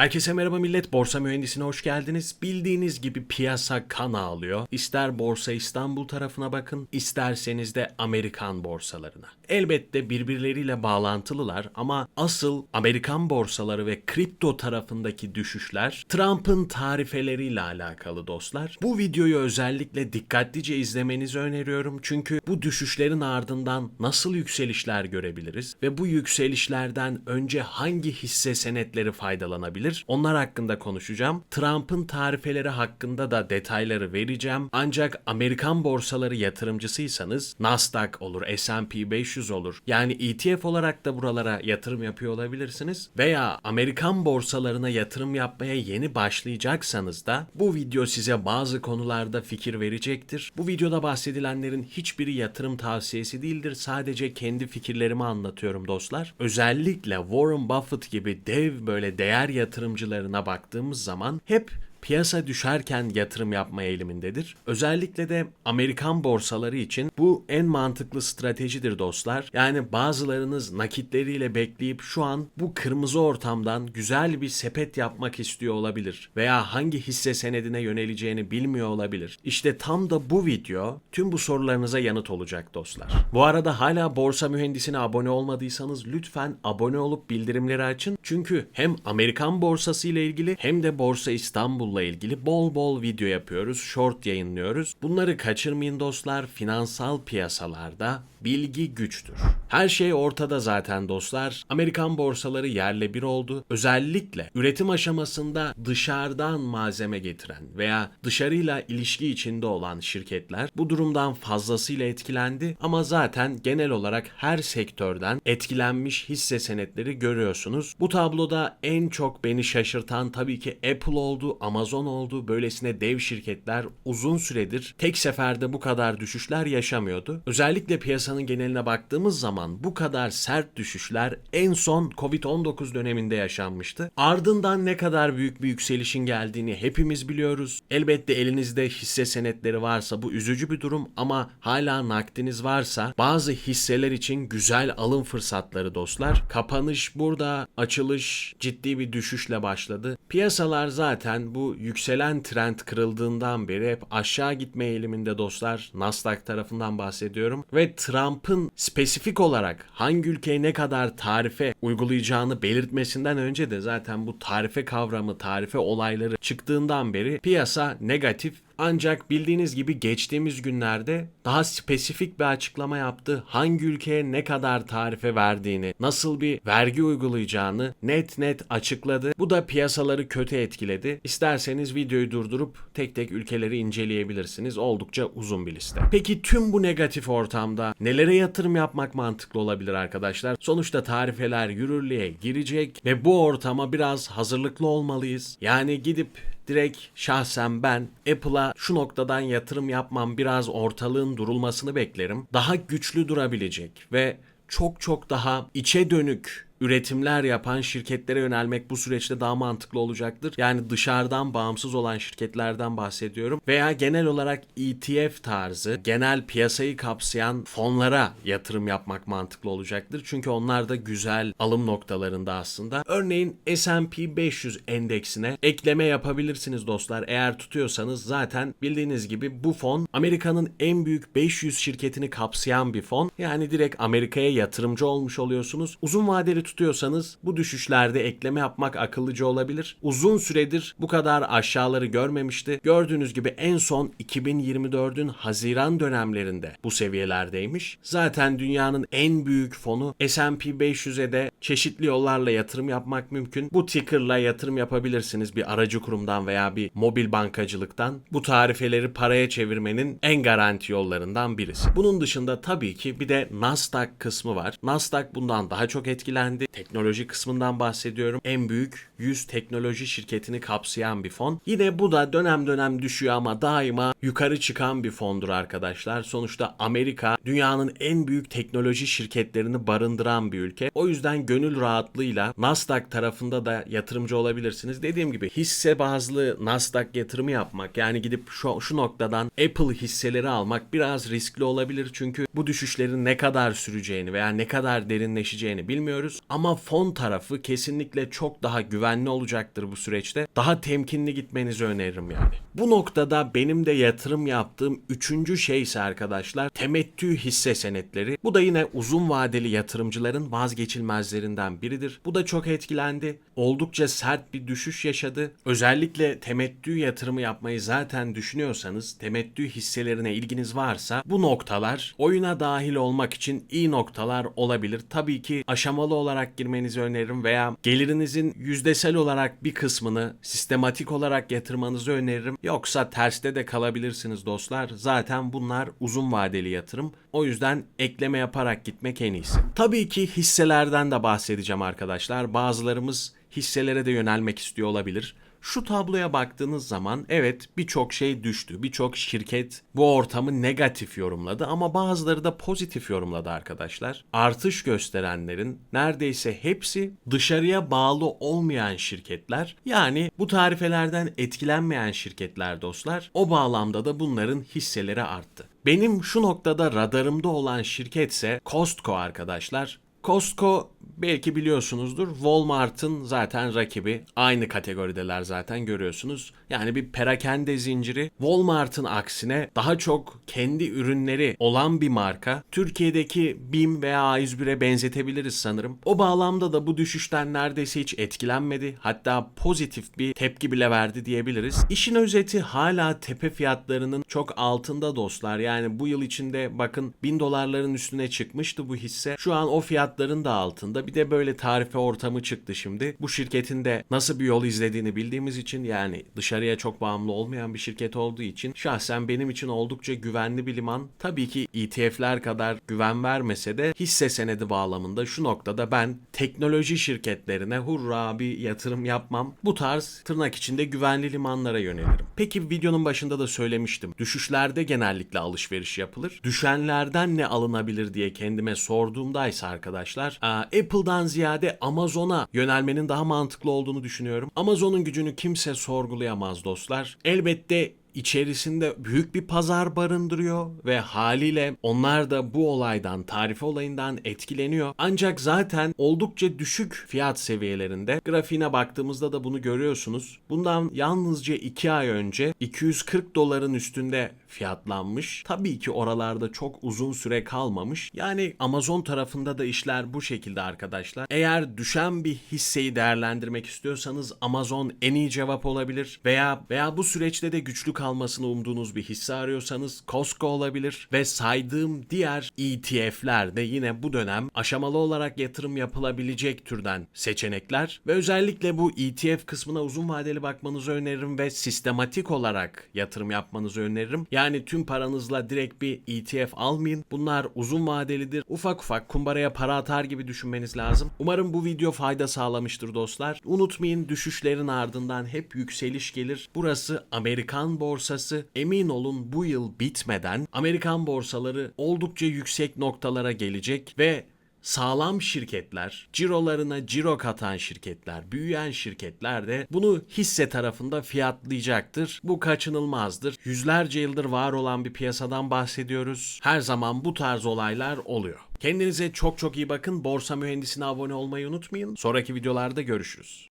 Herkese merhaba millet. Borsa mühendisine hoş geldiniz. Bildiğiniz gibi piyasa kan ağlıyor. İster Borsa İstanbul tarafına bakın, isterseniz de Amerikan borsalarına. Elbette birbirleriyle bağlantılılar ama asıl Amerikan borsaları ve kripto tarafındaki düşüşler Trump'ın tarifeleriyle alakalı dostlar. Bu videoyu özellikle dikkatlice izlemenizi öneriyorum çünkü bu düşüşlerin ardından nasıl yükselişler görebiliriz ve bu yükselişlerden önce hangi hisse senetleri faydalanabilir? Onlar hakkında konuşacağım. Trump'ın tarifeleri hakkında da detayları vereceğim. Ancak Amerikan borsaları yatırımcısıysanız Nasdaq olur, S&P 500 olur. Yani ETF olarak da buralara yatırım yapıyor olabilirsiniz. Veya Amerikan borsalarına yatırım yapmaya yeni başlayacaksanız da bu video size bazı konularda fikir verecektir. Bu videoda bahsedilenlerin hiçbiri yatırım tavsiyesi değildir. Sadece kendi fikirlerimi anlatıyorum dostlar. Özellikle Warren Buffett gibi dev böyle değer yatırımcılarına baktığımız zaman hep piyasa düşerken yatırım yapma eğilimindedir. Özellikle de Amerikan borsaları için bu en mantıklı stratejidir dostlar. Yani bazılarınız nakitleriyle bekleyip şu an bu kırmızı ortamdan güzel bir sepet yapmak istiyor olabilir veya hangi hisse senedine yöneleceğini bilmiyor olabilir. İşte tam da bu video tüm bu sorularınıza yanıt olacak dostlar. Bu arada hala borsa mühendisine abone olmadıysanız lütfen abone olup bildirimleri açın. Çünkü hem Amerikan borsası ile ilgili hem de Borsa İstanbul'la ilgili bol bol video yapıyoruz, short yayınlıyoruz. Bunları kaçırmayın dostlar. Finansal piyasalarda bilgi güçtür. Her şey ortada zaten dostlar. Amerikan borsaları yerle bir oldu. Özellikle üretim aşamasında dışarıdan malzeme getiren veya dışarıyla ilişki içinde olan şirketler bu durumdan fazlasıyla etkilendi ama zaten genel olarak her sektörden etkilenmiş hisse senetleri görüyorsunuz. Bu tabloda en çok beni şaşırtan tabii ki Apple oldu, Amazon oldu. Böylesine dev şirketler uzun süredir tek seferde bu kadar düşüşler yaşamıyordu. Özellikle piyasanın geneline baktığımız zaman bu kadar sert düşüşler en son Covid-19 döneminde yaşanmıştı. Ardından ne kadar büyük bir yükselişin geldiğini hepimiz biliyoruz. Elbette elinizde hisse senetleri varsa bu üzücü bir durum ama hala nakdiniz varsa bazı hisseler için güzel alım fırsatları dostlar. Kapanış burada, açılış ciddi bir düşüşle başladı. Piyasalar zaten bu yükselen trend kırıldığından beri hep aşağı gitme eğiliminde dostlar. Nasdaq tarafından bahsediyorum ve Trump'ın spesifik olarak hangi ülkeye ne kadar tarife uygulayacağını belirtmesinden önce de zaten bu tarife kavramı, tarife olayları çıktığından beri piyasa negatif ancak bildiğiniz gibi geçtiğimiz günlerde daha spesifik bir açıklama yaptı. Hangi ülkeye ne kadar tarife verdiğini, nasıl bir vergi uygulayacağını net net açıkladı. Bu da piyasaları kötü etkiledi. İsterseniz videoyu durdurup tek tek ülkeleri inceleyebilirsiniz. Oldukça uzun bir liste. Peki tüm bu negatif ortamda nelere yatırım yapmak mantıklı olabilir arkadaşlar? Sonuçta tarifeler yürürlüğe girecek ve bu ortama biraz hazırlıklı olmalıyız. Yani gidip direkt şahsen ben Apple'a şu noktadan yatırım yapmam biraz ortalığın durulmasını beklerim. Daha güçlü durabilecek ve çok çok daha içe dönük üretimler yapan şirketlere yönelmek bu süreçte daha mantıklı olacaktır. Yani dışarıdan bağımsız olan şirketlerden bahsediyorum. Veya genel olarak ETF tarzı genel piyasayı kapsayan fonlara yatırım yapmak mantıklı olacaktır. Çünkü onlar da güzel alım noktalarında aslında. Örneğin S&P 500 endeksine ekleme yapabilirsiniz dostlar. Eğer tutuyorsanız zaten bildiğiniz gibi bu fon Amerika'nın en büyük 500 şirketini kapsayan bir fon. Yani direkt Amerika'ya yatırımcı olmuş oluyorsunuz. Uzun vadeli tutuyorsanız bu düşüşlerde ekleme yapmak akıllıca olabilir. Uzun süredir bu kadar aşağıları görmemişti. Gördüğünüz gibi en son 2024'ün Haziran dönemlerinde bu seviyelerdeymiş. Zaten dünyanın en büyük fonu S&P 500'e de çeşitli yollarla yatırım yapmak mümkün. Bu ticker'la yatırım yapabilirsiniz bir aracı kurumdan veya bir mobil bankacılıktan. Bu tarifeleri paraya çevirmenin en garanti yollarından birisi. Bunun dışında tabii ki bir de Nasdaq kısmı var. Nasdaq bundan daha çok etkilendi. Teknoloji kısmından bahsediyorum. En büyük 100 teknoloji şirketini kapsayan bir fon. Yine bu da dönem dönem düşüyor ama daima yukarı çıkan bir fondur arkadaşlar. Sonuçta Amerika dünyanın en büyük teknoloji şirketlerini barındıran bir ülke. O yüzden gönül rahatlığıyla Nasdaq tarafında da yatırımcı olabilirsiniz. Dediğim gibi hisse bazlı Nasdaq yatırımı yapmak yani gidip şu, şu noktadan Apple hisseleri almak biraz riskli olabilir. Çünkü bu düşüşlerin ne kadar süreceğini veya ne kadar derinleşeceğini bilmiyoruz. Ama fon tarafı kesinlikle çok daha güvenli olacaktır bu süreçte. Daha temkinli gitmenizi öneririm yani. Bu noktada benim de yatırım yaptığım üçüncü şey ise arkadaşlar temettü hisse senetleri. Bu da yine uzun vadeli yatırımcıların vazgeçilmezlerinden biridir. Bu da çok etkilendi. Oldukça sert bir düşüş yaşadı. Özellikle temettü yatırımı yapmayı zaten düşünüyorsanız, temettü hisselerine ilginiz varsa bu noktalar oyuna dahil olmak için iyi noktalar olabilir. Tabii ki aşamalı olarak girmenizi öneririm veya gelirinizin yüzdesel olarak bir kısmını sistematik olarak yatırmanızı öneririm. Yoksa terste de kalabilirsiniz dostlar. Zaten bunlar uzun vadeli yatırım. O yüzden ekleme yaparak gitmek en iyisi. Tabii ki hisselerden de bahsedeceğim arkadaşlar. Bazılarımız hisselere de yönelmek istiyor olabilir. Şu tabloya baktığınız zaman evet birçok şey düştü. Birçok şirket bu ortamı negatif yorumladı ama bazıları da pozitif yorumladı arkadaşlar. Artış gösterenlerin neredeyse hepsi dışarıya bağlı olmayan şirketler. Yani bu tarifelerden etkilenmeyen şirketler dostlar. O bağlamda da bunların hisseleri arttı. Benim şu noktada radarımda olan şirketse Costco arkadaşlar. Costco belki biliyorsunuzdur Walmart'ın zaten rakibi. Aynı kategorideler zaten görüyorsunuz. Yani bir perakende zinciri. Walmart'ın aksine daha çok kendi ürünleri olan bir marka. Türkiye'deki BİM veya A101'e benzetebiliriz sanırım. O bağlamda da bu düşüşten neredeyse hiç etkilenmedi. Hatta pozitif bir tepki bile verdi diyebiliriz. İşin özeti hala tepe fiyatlarının çok altında dostlar. Yani bu yıl içinde bakın 1000 dolarların üstüne çıkmıştı bu hisse. Şu an o fiyatların da altında. Bir de böyle tarife ortamı çıktı şimdi. Bu şirketin de nasıl bir yol izlediğini bildiğimiz için yani dışarıya çok bağımlı olmayan bir şirket olduğu için şahsen benim için oldukça güvenli bir liman. Tabii ki ETF'ler kadar güven vermese de hisse senedi bağlamında şu noktada ben teknoloji şirketlerine hurra bir yatırım yapmam. Bu tarz tırnak içinde güvenli limanlara yönelirim. Peki videonun başında da söylemiştim. Düşüşlerde genellikle alışveriş yapılır. Düşenlerden ne alınabilir diye kendime sorduğumda ise arkadaşlar aa, Apple'dan ziyade Amazon'a yönelmenin daha mantıklı olduğunu düşünüyorum. Amazon'un gücünü kimse sorgulayamaz dostlar. Elbette içerisinde büyük bir pazar barındırıyor ve haliyle onlar da bu olaydan, tarife olayından etkileniyor. Ancak zaten oldukça düşük fiyat seviyelerinde. Grafiğine baktığımızda da bunu görüyorsunuz. Bundan yalnızca 2 ay önce 240 doların üstünde fiyatlanmış. Tabii ki oralarda çok uzun süre kalmamış. Yani Amazon tarafında da işler bu şekilde arkadaşlar. Eğer düşen bir hisseyi değerlendirmek istiyorsanız Amazon en iyi cevap olabilir veya veya bu süreçte de güçlü kalmasını umduğunuz bir hisse arıyorsanız Costco olabilir ve saydığım diğer ETF'ler de yine bu dönem aşamalı olarak yatırım yapılabilecek türden seçenekler ve özellikle bu ETF kısmına uzun vadeli bakmanızı öneririm ve sistematik olarak yatırım yapmanızı öneririm. Yani tüm paranızla direkt bir ETF almayın. Bunlar uzun vadelidir. Ufak ufak kumbaraya para atar gibi düşünmeniz lazım. Umarım bu video fayda sağlamıştır dostlar. Unutmayın düşüşlerin ardından hep yükseliş gelir. Burası Amerikan borsası. Emin olun bu yıl bitmeden Amerikan borsaları oldukça yüksek noktalara gelecek ve sağlam şirketler, cirolarına ciro katan şirketler, büyüyen şirketler de bunu hisse tarafında fiyatlayacaktır. Bu kaçınılmazdır. Yüzlerce yıldır var olan bir piyasadan bahsediyoruz. Her zaman bu tarz olaylar oluyor. Kendinize çok çok iyi bakın. Borsa Mühendisine abone olmayı unutmayın. Sonraki videolarda görüşürüz.